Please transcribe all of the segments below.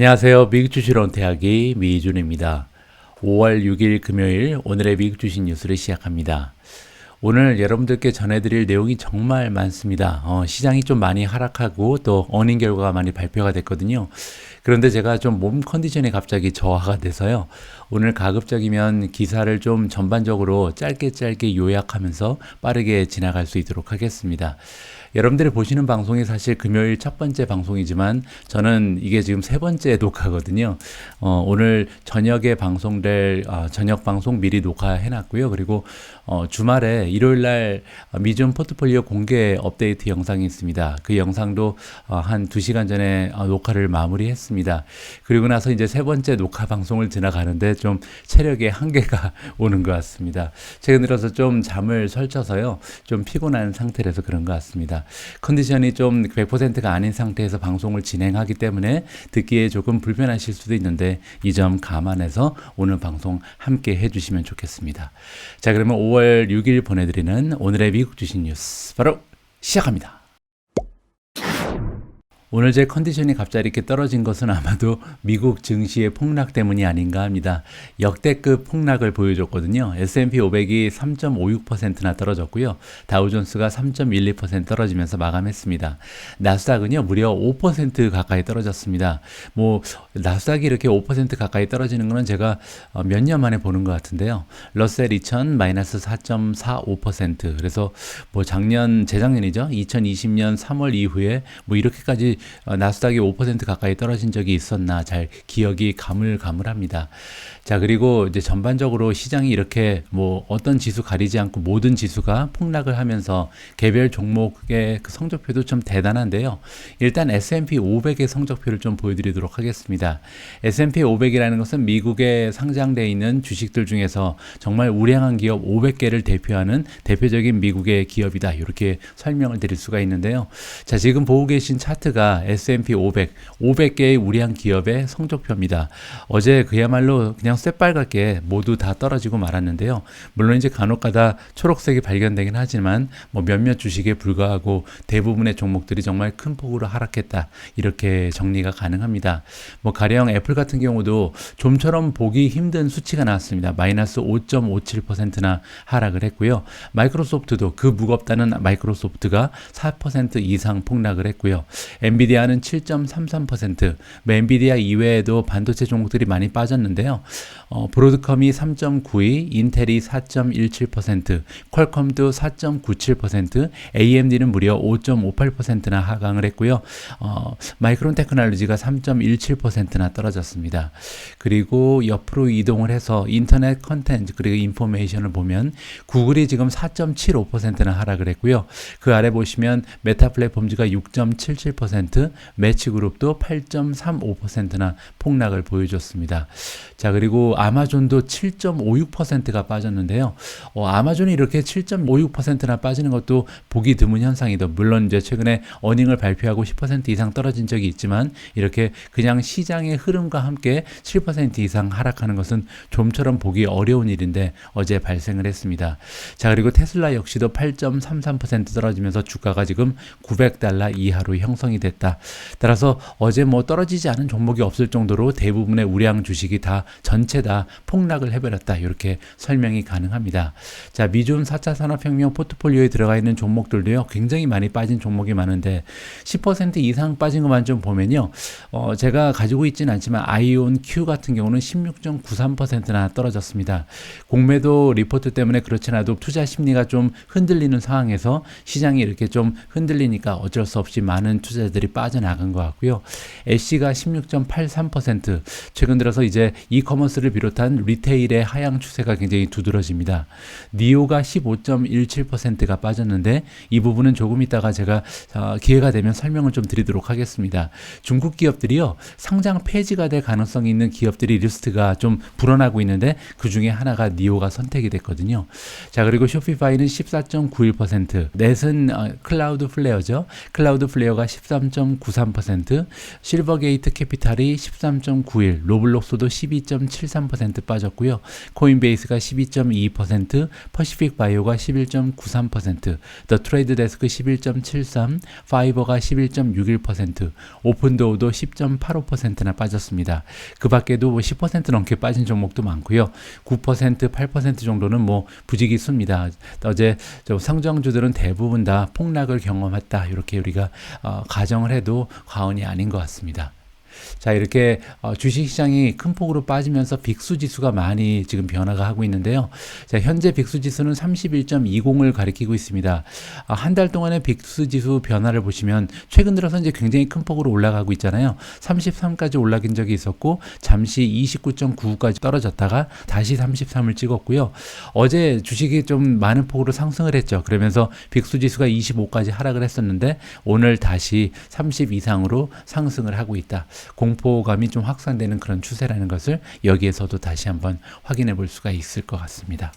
안녕하세요. 미국 주식론 대학의 미준입니다. 5월 6일 금요일 오늘의 미국 주식 뉴스를 시작합니다. 오늘 여러분들께 전해드릴 내용이 정말 많습니다. 어, 시장이 좀 많이 하락하고 또 어닝 결과가 많이 발표가 됐거든요. 그런데 제가 좀 몸 컨디션이 갑자기 저하가 돼서요. 오늘 가급적이면 기사를 좀 전반적으로 짧게 짧게 요약하면서 빠르게 지나갈 수 있도록 하겠습니다. 여러분들이 보시는 방송이 사실 금요일 첫 번째 방송이지만 저는 이게 지금 세 번째 녹화거든요. 어, 오늘 저녁에 방송될 어, 저녁 방송 미리 녹화해 놨고요. 그리고 어, 주말에 일요일 날 미준 포트폴리오 공개 업데이트 영상이 있습니다. 그 영상도 어, 한 2시간 전에 어, 녹화를 마무리했습니다. 그리고 나서 이제 세 번째 녹화 방송을 지나가는데 좀 체력에 한계가 오는 것 같습니다. 최근 들어서 좀 잠을 설쳐서요. 좀 피곤한 상태라서 그런 것 같습니다. 컨디션이 좀 100%가 아닌 상태에서 방송을 진행하기 때문에 듣기에 조금 불편하실 수도 있는데 이 점 감안해서 오늘 방송 함께 해주시면 좋겠습니다. 자, 그러면 5월 6일 보내드리는 오늘의 미국 주식 뉴스 바로 시작합니다. 오늘 제 컨디션이 갑자기 이렇게 떨어진 것은 아마도 미국 증시의 폭락 때문이 아닌가 합니다. 역대급 폭락을 보여줬거든요. S&P 500이 3.56%나 떨어졌고요. 다우존스가 3.12% 떨어지면서 마감했습니다. 나스닥은요, 무려 5% 가까이 떨어졌습니다. 뭐, 나스닥이 이렇게 5% 가까이 떨어지는 거는 제가 어, 몇년 만에 보는 것 같은데요. 러셀 2000 마이너스 4.45% 그래서 뭐 작년, 재작년이죠. 2020년 3월 이후에 뭐 이렇게까지 어, 나스닥이 5% 가까이 떨어진 적이 있었나 잘 기억이 가물가물합니다. 자, 그리고 이제 전반적으로 시장이 이렇게 뭐 어떤 지수 가리지 않고 모든 지수가 폭락을 하면서 개별 종목의 그 성적표도 좀 대단한데요. 일단 S&P 500의 성적표를 좀 보여드리도록 하겠습니다. S&P 500이라는 것은 미국에 상장되어 있는 주식들 중에서 정말 우량한 기업 500개를 대표하는 대표적인 미국의 기업이다. 이렇게 설명을 드릴 수가 있는데요. 자, 지금 보고 계신 차트가 S&P 500, 500개의 우량 기업의 성적표입니다. 어제 그야말로 그냥 새빨갛게 모두 다 떨어지고 말았는데요. 물론 이제 간혹가다 초록색이 발견되긴 하지만 뭐 몇몇 주식에 불과하고 대부분의 종목들이 정말 큰 폭으로 하락했다. 이렇게 정리가 가능합니다. 뭐 가령 애플 같은 경우도 좀처럼 보기 힘든 수치가 나왔습니다. 마이너스 5.57%나 하락을 했고요. 마이크로소프트도 그 무겁다는 마이크로소프트가 4% 이상 폭락을 했고요. 엔비디아는 7.33%, 뭐 엔비디아 이외에도 반도체 종목들이 많이 빠졌는데요. 어, 브로드컴이 3.92, 인텔이 4.17%, 퀄컴도 4.97%, AMD는 무려 5.58%나 하강을 했고요. 어, 마이크론 테크놀로지가 3.17%나 떨어졌습니다. 그리고 옆으로 이동을 해서 인터넷 컨텐츠 그리고 인포메이션을 보면 구글이 지금 4.75%나 하락을 했고요. 그 아래 보시면 메타 플랫폼즈가 6.77%, 매치 그룹도 8.35%나 폭락을 보여줬습니다. 자, 그리고 그리고 아마존도 7.56%가 빠졌는데요. 어, 아마존이 이렇게 7.56%나 빠지는 것도 보기 드문 현상이다. 물론 이제 최근에 어닝을 발표하고 10% 이상 떨어진 적이 있지만 이렇게 그냥 시장의 흐름과 함께 7% 이상 하락하는 것은 좀처럼 보기 어려운 일인데 어제 발생을 했습니다. 자, 그리고 테슬라 역시도 8.33% 떨어지면서 주가가 지금 900달러 이하로 형성이 됐다. 따라서 어제 뭐 떨어지지 않은 종목이 없을 정도로 대부분의 우량 주식이 다 전체 다 폭락을 해버렸다. 이렇게 설명이 가능합니다. 자, 미준 4차 산업혁명 포트폴리오에 들어가 있는 종목들도요, 굉장히 많이 빠진 종목이 많은데, 10% 이상 빠진 것만 좀 보면요, 어, 제가 가지고 있지는 않지만, 아이온 Q 같은 경우는 16.93%나 떨어졌습니다. 공매도 리포트 때문에 그렇지 않아도 투자 심리가 좀 흔들리는 상황에서 시장이 이렇게 좀 흔들리니까 어쩔 수 없이 많은 투자자들이 빠져나간 것 같고요. 애쉬가 16.83% 최근 들어서 이제 이커머스 이커머스를 비롯한 리테일의 하향 추세가 굉장히 두드러집니다. 니오가 15.17%가 빠졌는데 이 부분은 조금 있다가 제가 어, 기회가 되면 설명을 좀 드리도록 하겠습니다. 중국 기업들이요 상장 폐지가 될 가능성이 있는 기업 들이 리스트가 좀 불어나고 있는데 그 중에 하나가 니오가 선택이 됐거든요. 자 그리고 쇼피파이는 14.91%, 넷은 어, 클라우드 플레어죠. 클라우드 플레어가 13. 13.93%, 실버게이트 캐피탈이 13.91, 로블록스도 12.73% 빠졌고요. 코인베이스가 12.2%, 퍼시픽 바이오가 11.93%, 더 트레이드 데스크 11.73, 파이버가 11.61%, 오픈도우도 10.85%나 빠졌습니다. 그 밖에 도 뭐 10% 넘게 빠진 종목도 많고요. 9%, 8% 정도는 뭐 부지기수입니다. 어제 저 상장주들은 대부분 다 폭락을 경험했다. 이렇게 우리가 어, 가정을 해도 과언이 아닌 것 같습니다. 자, 이렇게 어, 주식 시장이 큰 폭으로 빠지면서 빅수 지수가 많이 지금 변화가 하고 있는데요. 자, 현재 빅수 지수는 31.20을 가리키고 있습니다. 아, 한달 동안의 빅수 지수 변화를 보시면 최근 들어서 이제 굉장히 큰 폭으로 올라가고 있잖아요. 33까지 올라간 적이 있었고 잠시 29.9까지 떨어졌다가 다시 33을 찍었고요. 어제 주식이 좀 많은 폭으로 상승을 했죠. 그러면서 빅수 지수가 25까지 하락을 했었는데 오늘 다시 30 이상으로 상승을 하고 있다. 공포감이 좀 확산되는 그런 추세라는 것을 여기에서도 다시 한번 확인해 볼 수가 있을 것 같습니다.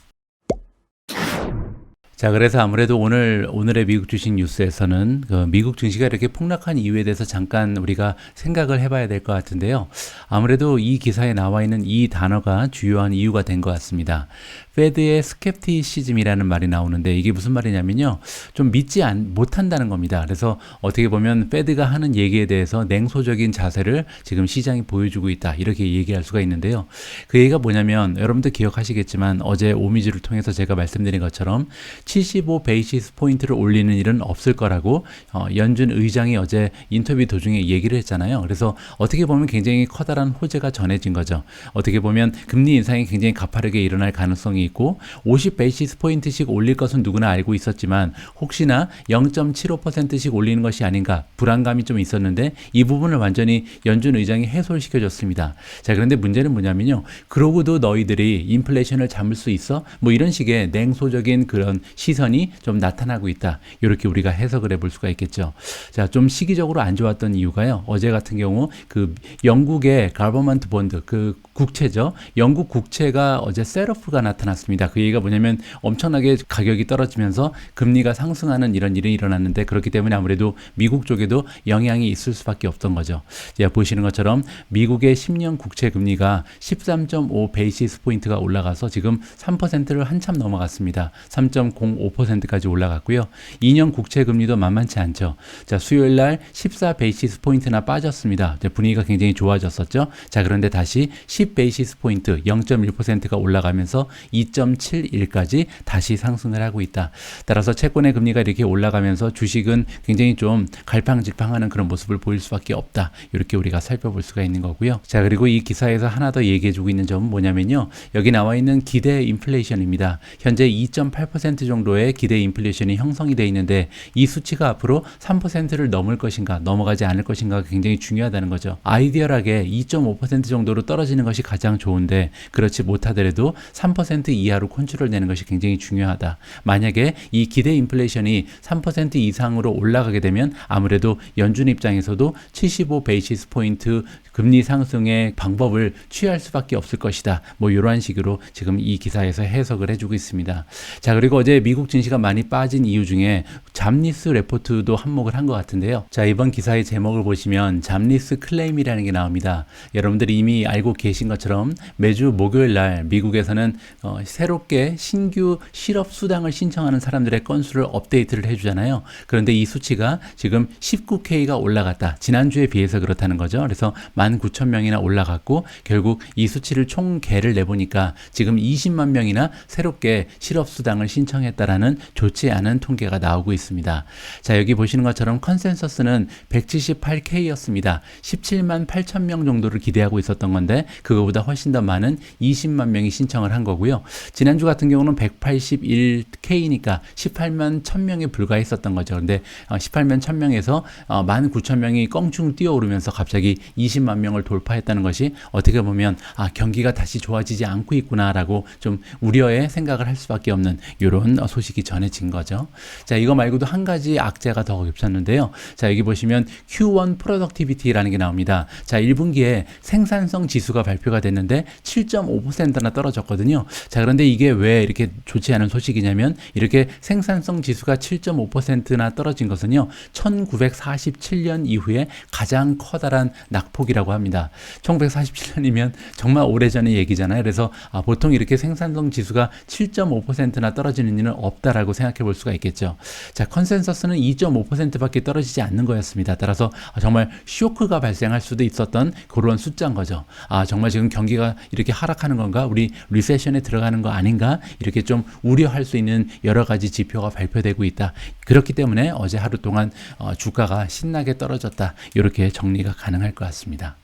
자, 그래서 아무래도 오늘, 오늘의 미국 주식 뉴스에서는 그 미국 증시가 이렇게 폭락한 이유에 대해서 잠깐 우리가 생각을 해봐야 될 것 같은데요. 아무래도 이 기사에 나와 있는 이 단어가 주요한 이유가 된 것 같습니다. 페드의 스캡티시즘이라는 말이 나오는데 이게 무슨 말이냐면요. 좀 믿지 안, 못한다는 겁니다. 그래서 어떻게 보면 페드가 하는 얘기에 대해서 냉소적인 자세를 지금 시장이 보여주고 있다. 이렇게 얘기할 수가 있는데요. 그 얘기가 뭐냐면 여러분들 기억하시겠지만 어제 오미즈를 통해서 제가 말씀드린 것처럼 75 베이시스 포인트를 올리는 일은 없을 거라고 어, 연준 의장이 어제 인터뷰 도중에 얘기를 했잖아요. 그래서 어떻게 보면 굉장히 커다란 호재가 전해진 거죠. 어떻게 보면 금리 인상이 굉장히 가파르게 일어날 가능성이 있고 50 베이시스 포인트씩 올릴 것은 누구나 알고 있었지만 혹시나 0.75%씩 올리는 것이 아닌가 불안감이 좀 있었는데 이 부분을 완전히 연준 의장이 해소를 시켜 줬습니다. 자, 그런데 문제는 뭐냐면요. 그러고도 너희들이 인플레이션을 잡을 수 있어? 뭐 이런 식의 냉소적인 그런 시선이 좀 나타나고 있다. 이렇게 우리가 해석을 해볼 수가 있겠죠. 자, 좀 시기적으로 안 좋았던 이유가요. 어제 같은 경우 그 영국의 가버먼트 본드 그 국채죠. 영국 국채가 어제 셀오프가 나타났습니다. 그 얘기가 뭐냐면 엄청나게 가격이 떨어지면서 금리가 상승하는 이런 일이 일어났는데 그렇기 때문에 아무래도 미국 쪽에도 영향이 있을 수밖에 없던 거죠. 자, 보시는 것처럼 미국의 10년 국채 금리가 13.5 베이시스 포인트가 올라가서 지금 3%를 한참 넘어갔습니다. 3.05%까지 올라갔고요. 2년 국채 금리도 만만치 않죠. 자, 수요일 날 14 베이시스 포인트나 빠졌습니다. 분위기가 굉장히 좋아졌었죠. 자, 그런데 다시 10 베이시스 포인트 0.1%가 올라가면서 2.71까지 다시 상승을 하고 있다. 따라서 채권의 금리가 이렇게 올라가면서 주식은 굉장히 좀 갈팡질팡하는 그런 모습을 보일 수밖에 없다. 이렇게 우리가 살펴볼 수가 있는 거고요. 자, 그리고 이 기사에서 하나 더 얘기해주고 있는 점은 뭐냐면요. 여기 나와 있는 기대 인플레이션입니다. 현재 2.8% 정도의 기대 인플레이션이 형성이 되어 있는데 이 수치가 앞으로 3%를 넘을 것인가 넘어가지 않을 것인가가 굉장히 중요하다는 거죠. 아이디어하게 2.5% 정도로 떨어지는 것이 가장 좋은데 그렇지 못하더라도 3% 이하로 컨트롤되는 것이 굉장히 중요하다. 만약에 이 기대 인플레이션이 3% 이상으로 올라가게 되면 아무래도 연준 입장에서도 75 베이시스 포인트 금리 상승의 방법을 취할 수밖에 없을 것이다. 뭐 이러한 식으로 지금 이 기사에서 해석을 해주고 있습니다. 자 그리고 어제 미국 증시가 많이 빠진 이유 중에 잠리스 레포트도 한몫을 한 것 같은데요. 자 이번 기사의 제목을 보시면 잠리스 클레임이라는 게 나옵니다. 여러분들이 이미 알고 계신 것처럼 매주 목요일 날 미국에서는 어, 새롭게 신규 실업 수당을 신청하는 사람들의 건수를 업데이트를 해주잖아요. 그런데 이 수치가 지금 19K가 올라갔다. 지난주에 비해서 그렇다는 거죠. 그래서 19,000명이나 올라갔고 결국 이 수치를 총 개를 내보니까 지금 20만 명이나 새롭게 실업 수당을 신청했다라는 좋지 않은 통계가 나오고 있습니다. 자, 여기 보시는 것처럼 컨센서스는 178K였습니다. 17만 8천 명 정도를 기대하고 있었던 건데 그 거보다 훨씬 더 많은 20만 명이 신청을 한 거고요. 지난주 같은 경우는 181K니까 18만 1000명에 불과했었던 거죠. 근데 18만 1000명에서 19,000명이 껑충 뛰어오르면서 갑자기 20만 명을 돌파했다는 것이 어떻게 보면 아, 경기가 다시 좋아지지 않고 있구나라고 좀 우려의 생각을 할 수밖에 없는 이런 소식이 전해진 거죠. 자, 이거 말고 말고도 한 가지 악재가 더 겹쳤는데요. 자, 여기 보시면 Q1 productivity라는 게 나옵니다. 자, 1분기에 생산성 지수가 발표 가 됐는데 7.5%나 떨어졌거든요. 자, 그런데 이게 왜 이렇게 좋지 않은 소식이냐면 이렇게 생산성 지수가 7.5%나 떨어진 것은요. 1947년 이후에 가장 커다란 낙폭이라고 합니다. 1947년이면 정말 오래전의 얘기잖아요. 그래서 아, 보통 이렇게 생산성 지수가 7.5%나 떨어지는 일은 없다라고 생각해 볼 수가 있겠죠. 자, 컨센서스는 2.5%밖에 떨어지지 않는 거였습니다. 따라서 아, 정말 쇼크가 발생할 수도 있었던 그런 숫자인 거죠. 아, 정말 지금 경기가 이렇게 하락하는 건가? 우리 리세션에 들어가는 거 아닌가? 이렇게 좀 우려할 수 있는 여러 가지 지표가 발표되고 있다. 그렇기 때문에 어제 하루 동안 어, 주가가 신나게 떨어졌다. 이렇게 정리가 가능할 것 같습니다.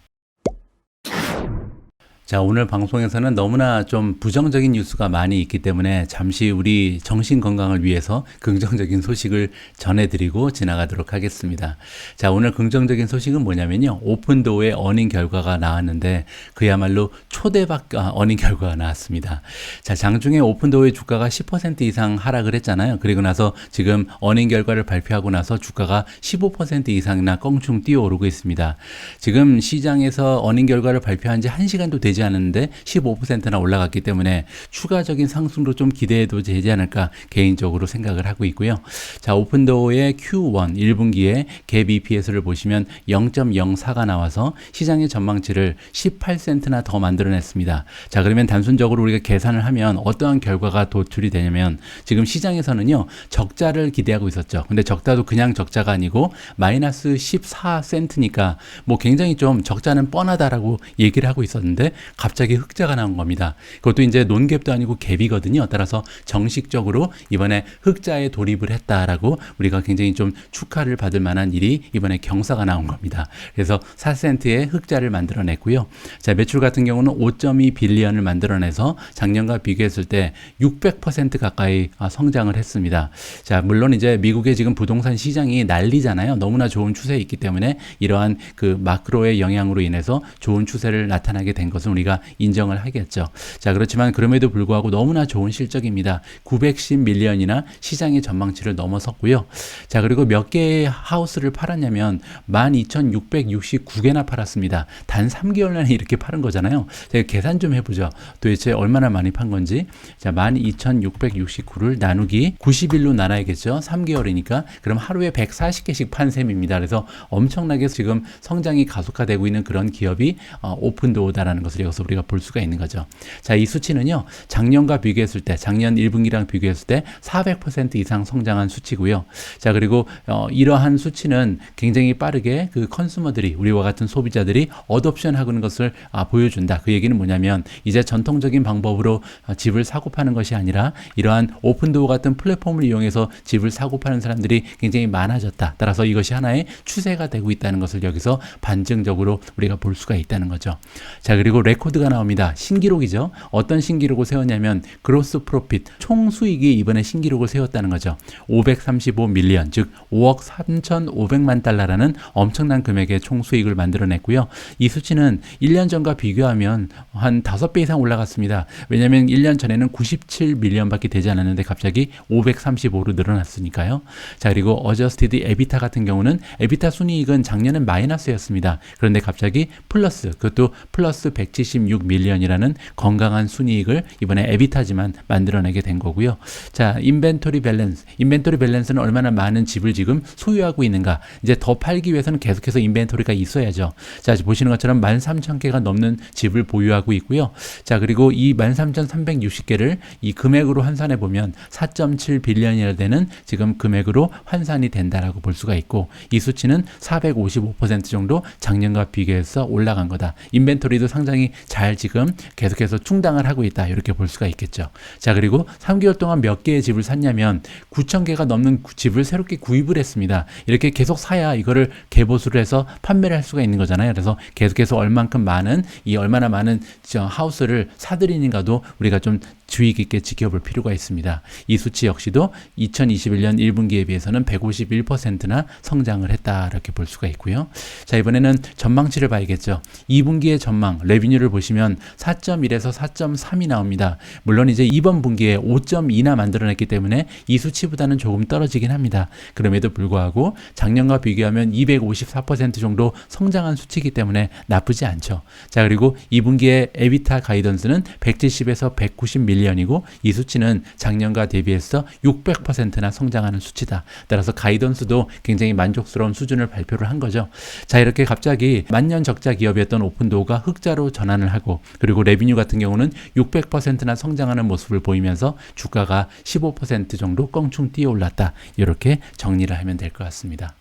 자, 오늘 방송에서는 너무나 좀 부정적인 뉴스가 많이 있기 때문에 잠시 우리 정신 건강을 위해서 긍정적인 소식을 전해드리고 지나가도록 하겠습니다. 자, 오늘 긍정적인 소식은 뭐냐면요. 오픈도어의 어닝 결과가 나왔는데 그야말로 초대박 아, 어닝 결과가 나왔습니다. 자, 장중에 오픈도어의 주가가 10% 이상 하락을 했잖아요. 그리고 나서 지금 어닝 결과를 발표하고 나서 주가가 15% 이상이나 껑충 뛰어오르고 있습니다. 지금 시장에서 어닝 결과를 발표한 지 1시간도 되지 않았는데 15%나 올라갔기 때문에 추가적인 상승도 좀 기대해도 되지 않을까 개인적으로 생각을 하고 있고요. 자, 오픈도어의 Q1 1분기에 갭 EPS를 보시면 0.04가 나와서 시장의 전망치를 18센트나 더 만들어냈습니다. 자, 그러면 단순적으로 우리가 계산을 하면 어떠한 결과가 도출이 되냐면 지금 시장에서는요, 적자를 기대하고 있었죠. 근데 적자도 그냥 적자가 아니고 마이너스 14센트니까 뭐 굉장히 좀 적자는 뻔하다라고 얘기를 하고 있었는데 갑자기 흑자가 나온 겁니다. 그것도 이제 논갭도 아니고 갭이거든요. 따라서 정식적으로 이번에 흑자에 돌입을 했다라고 우리가 굉장히 좀 축하를 받을 만한 일이 이번에 경사가 나온 겁니다. 그래서 4센트의 흑자를 만들어냈고요. 자, 매출 같은 경우는 5.2 빌리언을 만들어내서 작년과 비교했을 때 600% 가까이 아, 성장을 했습니다. 자, 물론 이제 미국의 지금 부동산 시장이 난리잖아요. 너무나 좋은 추세에 있기 때문에 이러한 그 마크로의 영향으로 인해서 좋은 추세를 나타나게 된 것은 우리가 인정을 하겠죠. 자, 그렇지만 그럼에도 불구하고 너무나 좋은 실적입니다. 910 밀리언이나 시장의 전망치를 넘어섰고요. 자, 그리고 몇 개의 하우스를 팔았냐면 12,669개나 팔았습니다. 단 3개월 내에 이렇게 파는 거잖아요. 제가 계산 좀 해보죠. 도대체 얼마나 많이 판 건지. 자, 12,669를 나누기 90일로 나눠야겠죠. 3개월이니까. 그럼 하루에 140개씩 판 셈입니다. 그래서 엄청나게 지금 성장이 가속화되고 있는 그런 기업이 어, 오픈도어다라는 것을 여기서 우리가 볼 수가 있는 거죠. 자, 이 수치는요. 작년과 비교했을 때, 작년 1분기랑 비교했을 때 400% 이상 성장한 수치고요. 자, 그리고 어, 이러한 수치는 굉장히 빠르게 그 컨슈머들이 우리와 같은 소비자들이 어덥션 하는 것을 아, 보여준다. 그 얘기는 뭐냐면 이제 전통적인 방법으로 어, 집을 사고 파는 것이 아니라 이러한 오픈도어 같은 플랫폼을 이용해서 집을 사고 파는 사람들이 굉장히 많아졌다. 따라서 이것이 하나의 추세가 되고 있다는 것을 여기서 반증적으로 우리가 볼 수가 있다는 거죠. 자, 그리고 레코드가 나옵니다. 신기록이죠. 어떤 신기록을 세웠냐면 그로스 프로핏 총 수익이 이번에 신기록을 세웠다는 거죠. 535 밀리언 즉 5억 3,500만 달러라는 엄청난 금액의 총 수익을 만들어냈고요. 이 수치는 1년 전과 비교하면 한 5배 이상 올라갔습니다. 왜냐하면 1년 전에는 97 밀리언밖에 되지 않았는데 갑자기 535로 늘어났으니까요. 자 그리고 어저스티드 에비타 같은 경우는 에비타 순이익은 작년엔 마이너스였습니다. 그런데 갑자기 플러스 그것도 플러스 176 밀리언이라는 건강한 순이익을 이번에 에비타지만 만들어내게 된 거고요. 자 인벤토리 밸런스 인벤토리 밸런스는 얼마나 많은 집을 지금 소유하고 있는가 이제 더 팔기 위해서는 계속해서 인벤토리가 있어야죠. 자 보시는 것처럼 13,000개가 넘는 집을 보유하고 있고요. 자 그리고 이 13,360개를 이 금액으로 환산해 보면 4.7 빌리언이나 되는 지금 금액으로 환산이 된다라고 볼 수가 있고 이 수치는 455% 정도 작년과 비교해서 올라간 거다. 인벤토리도 상당히 잘 지금 계속해서 충당을 하고 있다. 이렇게 볼 수가 있겠죠. 자 그리고 3개월 동안 몇 개의 집을 샀냐면 9,000개가 넘는 구- 집을 새롭게 구입을 했습니다. 이렇게 계속 사야 이거를 개보수를 해서 판매를 할 수가 있는 거잖아요. 그래서 계속해서 얼만큼 많은 이 얼마나 많은 저 하우스를 사들이는가도 우리가 좀 주의 깊게 지켜볼 필요가 있습니다. 이 수치 역시도 2021년 1분기에 비해서는 151%나 성장을 했다 이렇게 볼 수가 있고요. 자 이번에는 전망치를 봐야겠죠. 2분기의 전망, 레비뉴 를 성장률을 보시면 4.1에서 4.3이 나옵니다. 물론 이제 이번 분기에 5.2나 만들어냈기 때문에 이 수치보다는 조금 떨어지긴 합니다. 그럼에도 불구하고 작년과 비교하면 254% 정도 성장한 수치이기 때문에 나쁘지 않죠. 자, 그리고 2분기에 에비타 가이던스는 170에서 190 밀리언이고 이 수치는 작년과 대비해서 600%나 성장하는 수치다. 따라서 가이던스도 굉장히 만족스러운 수준을 발표를 한 거죠. 자, 이렇게 갑자기 만년 적자 기업이었던 오픈도어가 흑자로 전환 을 하고 그리고 레비뉴 같은 경우는 600%나 성장하는 모습을 보이면서 주가가 15% 정도 껑충 뛰어 올랐다. 이렇게 정리를 하면 될 것 같습니다.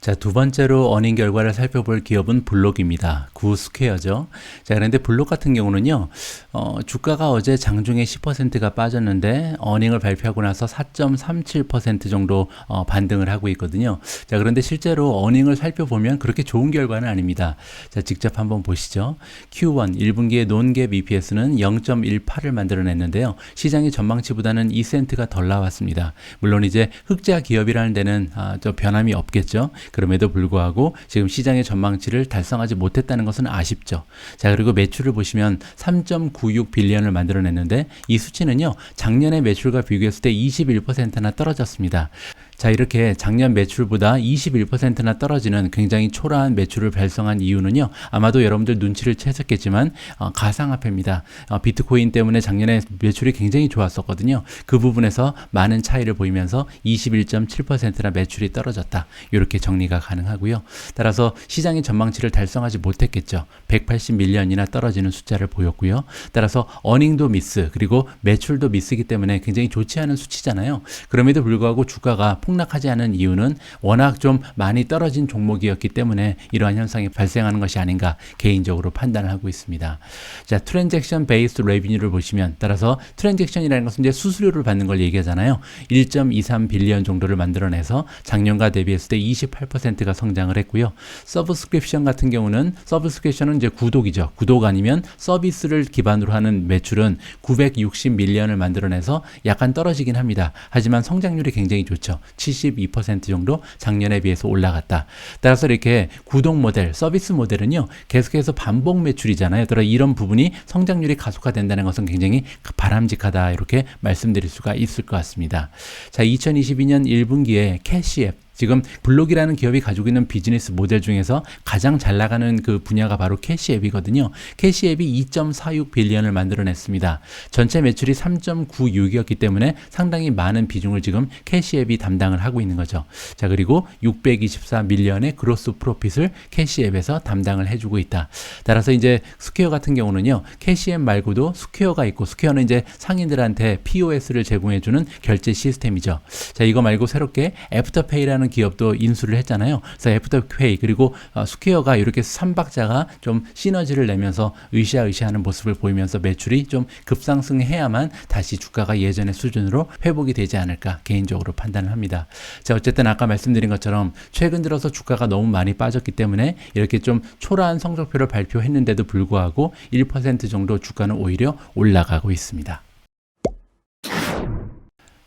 자, 두 번째로 어닝 결과를 살펴볼 기업은 블록입니다. 구스퀘어죠. 자, 그런데 블록 같은 경우는요, 어, 주가가 어제 장중에 10%가 빠졌는데, 어닝을 발표하고 나서 4.37% 정도 어, 반등을 하고 있거든요. 자, 그런데 실제로 어닝을 살펴보면 그렇게 좋은 결과는 아닙니다. 자, 직접 한번 보시죠. Q1 1분기의 논갭 EPS는 0.18을 만들어냈는데요. 시장의 전망치보다는 2센트가 덜 나왔습니다. 물론 이제 흑자 기업이라는 데는 아, 저 변함이 없겠죠. 그럼에도 불구하고 지금 시장의 전망치를 달성하지 못했다는 것은 아쉽죠. 자, 그리고 매출을 보시면 3.96 빌리언을 만들어냈는데 이 수치는요, 작년의 매출과 비교했을 때 21%나 떨어졌습니다. 자, 이렇게 작년 매출보다 21%나 떨어지는 굉장히 초라한 매출을 발생한 이유는요, 아마도 여러분들 눈치를 채셨겠지만, 어, 가상화폐입니다. 어, 비트코인 때문에 작년에 매출이 굉장히 좋았었거든요. 그 부분에서 많은 차이를 보이면서 21.7%나 매출이 떨어졌다. 이렇게 정리가 가능하고요. 따라서 시장의 전망치를 달성하지 못했겠죠. 180밀리언이나 떨어지는 숫자를 보였고요. 따라서 어닝도 미스, 그리고 매출도 미스기 때문에 굉장히 좋지 않은 수치잖아요. 그럼에도 불구하고 주가가 폭락하지 않은 이유는 워낙 좀 많이 떨어진 종목이었기 때문에 이러한 현상이 발생하는 것이 아닌가 개인적으로 판단을 하고 있습니다. 자, 트랜잭션 베이스 레비뉴를 보시면 따라서 트랜잭션이라는 것은 이제 수수료를 받는 걸 얘기하잖아요. 1.23 빌리언 정도를 만들어내서 작년과 대비했을 때 28%가 성장을 했고요. 서브스크립션 같은 경우는 서브스크립션은 이제 구독이죠. 구독 아니면 서비스를 기반으로 하는 매출은 960 밀리언을 만들어내서 약간 떨어지긴 합니다. 하지만 성장률이 굉장히 좋죠. 72% 정도 작년에 비해서 올라갔다. 따라서 이렇게 구독 모델, 서비스 모델은요, 계속해서 반복 매출이잖아요. 따라 이런 부분이 성장률이 가속화된다는 것은 굉장히 바람직하다. 이렇게 말씀드릴 수가 있을 것 같습니다. 자, 2022년 1분기에 캐시앱 지금 블록이라는 기업이 가지고 있는 비즈니스 모델 중에서 가장 잘 나가는 그 분야가 바로 캐시앱이거든요. 캐시앱이 2.46 빌리언을 만들어냈습니다. 전체 매출이 3.96이었기 때문에 상당히 많은 비중을 지금 캐시앱이 담당을 하고 있는 거죠. 자, 그리고 624 밀리언의 그로스 프로핏을 캐시앱에서 담당을 해주고 있다. 따라서 이제 스퀘어 같은 경우는요, 캐시앱 말고도 스퀘어가 있고 스퀘어는 이제 상인들한테 POS를 제공해주는 결제 시스템이죠. 자, 이거 말고 새롭게 애프터페이라는 기업도 인수를 했잖아요. 그래서 애프터페이 그리고 어, 스퀘어가 이렇게 삼박자가 좀 시너지를 내면서 으쌰으쌰하는 모습을 보이면서 매출이 좀 급상승해야만 다시 주가가 예전의 수준으로 회복이 되지 않을까 개인적으로 판단을 합니다. 자, 어쨌든 아까 말씀드린 것처럼 최근 들어서 주가가 너무 많이 빠졌기 때문에 이렇게 좀 초라한 성적표를 발표했는데도 불구하고 1% 정도 주가는 오히려 올라가고 있습니다.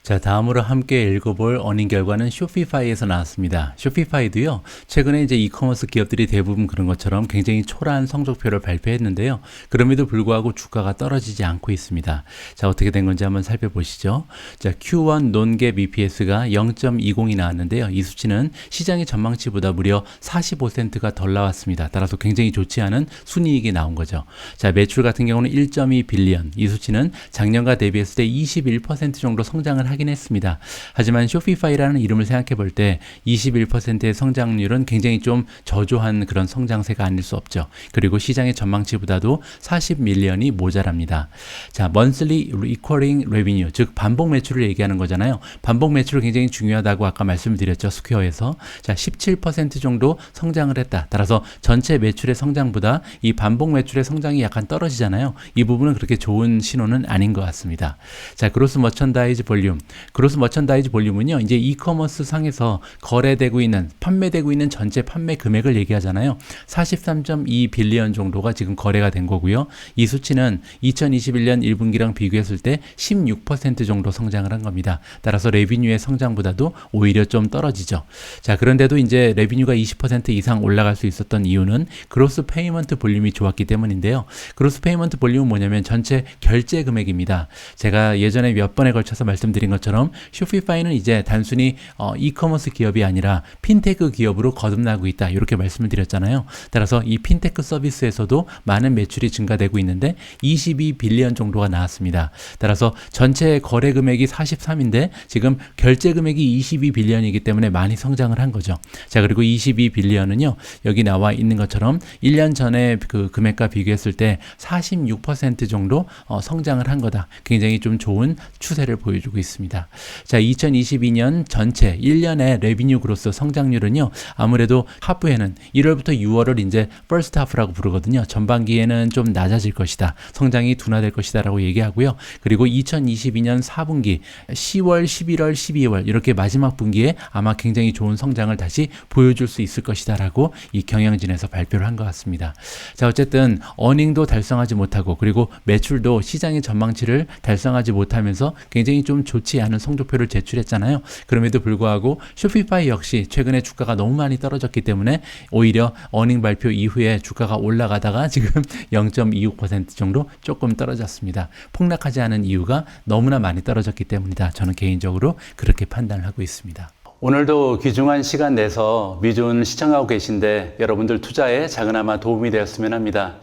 자, 다음으로 함께 읽어볼 어닝 결과는 쇼피파이에서 나왔습니다. 쇼피파이도요, 최근에 이제 이커머스 기업들이 대부분 그런 것처럼 굉장히 초라한 성적표를 발표했는데요. 그럼에도 불구하고 주가가 떨어지지 않고 있습니다. 자, 어떻게 된 건지 한번 살펴보시죠. 자, Q1 논갭 EPS가 0.20이 나왔는데요. 이 수치는 시장의 전망치보다 무려 45센트가 덜 나왔습니다. 따라서 굉장히 좋지 않은 순이익이 나온 거죠. 자, 매출 같은 경우는 1.2 빌리언. 이 수치는 작년과 대비했을 때 21% 정도 성장을 하긴 했습니다. 하지만 쇼피파이라는 이름을 생각해 볼 때 21%의 성장률은 굉장히 좀 저조한 그런 성장세가 아닐 수 없죠. 그리고 시장의 전망치보다도 40밀리언이 모자랍니다. 자, monthly recurring revenue, 즉 반복 매출을 얘기하는 거잖아요. 반복 매출이 굉장히 중요하다고 아까 말씀드렸죠. 스퀘어에서. 자, 17% 정도 성장을 했다. 따라서 전체 매출의 성장보다 이 반복 매출의 성장이 약간 떨어지잖아요. 이 부분은 그렇게 좋은 신호는 아닌 것 같습니다. 자, 그로스 머천다이즈 볼륨 그로스 머천다이즈 볼륨은요. 이제 이커머스 상에서 거래되고 있는 판매되고 있는 전체 판매 금액을 얘기하잖아요. 43.2 빌리언 정도가 지금 거래가 된 거고요. 이 수치는 2021년 1분기랑 비교했을 때 16% 정도 성장을 한 겁니다. 따라서 레비뉴의 성장보다도 오히려 좀 떨어지죠. 자, 그런데도 이제 레비뉴가 20% 이상 올라갈 수 있었던 이유는 그로스 페이먼트 볼륨이 좋았기 때문인데요. 그로스 페이먼트 볼륨은 뭐냐면 전체 결제 금액입니다. 제가 예전에 몇 번에 걸쳐서 말씀드린 것처럼 쇼피파이는 이제 단순히 어, 이커머스 기업이 아니라 핀테크 기업으로 거듭나고 있다. 이렇게 말씀을 드렸잖아요. 따라서 이 핀테크 서비스에서도 많은 매출이 증가되고 있는데 22 빌리언 정도가 나왔습니다. 따라서 전체 거래 금액이 43인데 지금 결제 금액이 22 빌리언이기 때문에 많이 성장을 한 거죠. 자, 그리고 22 빌리언은요. 여기 나와 있는 것처럼 1년 전에 그 금액과 비교했을 때 46% 정도 어, 성장을 한 거다. 굉장히 좀 좋은 추세를 보여주고 있습니다. 자, 2022년 전체 1년의 레비뉴 그로스 성장률은요. 아무래도 하프에는 1월부터 6월을 이제 first half라고 부르거든요. 전반기에는 좀 낮아질 것이다. 성장이 둔화될 것이다라고 얘기하고요. 그리고 2022년 4분기 10월, 11월, 12월 이렇게 마지막 분기에 아마 굉장히 좋은 성장을 다시 보여줄 수 있을 것이다라고 이 경영진에서 발표를 한 것 같습니다. 자, 어쨌든 어닝도 달성하지 못하고 그리고 매출도 시장의 전망치를 달성하지 못하면서 굉장히 좀 좋지 않은 성적표를 제출했잖아요. 그럼에도 불구하고 쇼피파이 역시 최근에 주가가 너무 많이 떨어졌기 때문에 오히려 어닝 발표 이후에 주가가 올라가다가 지금 0.26% 정도 조금 떨어졌습니다. 폭락하지 않은 이유가 너무나 많이 떨어졌기 때문이다. 저는 개인적으로 그렇게 판단을 하고 있습니다. 오늘도 귀중한 시간 내서 미준 시청하고 계신데 여러분들 투자에 작은아마 도움이 되었으면 합니다.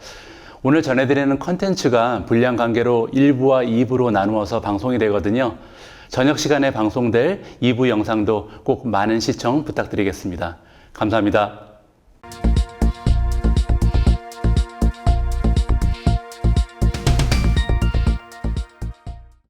오늘 전해드리는 컨텐츠가 분량 관계로 1부와 2부로 나누어서 방송이 되거든요. 저녁 시간에 방송될 2부 영상도 꼭 많은 시청 부탁드리겠습니다. 감사합니다.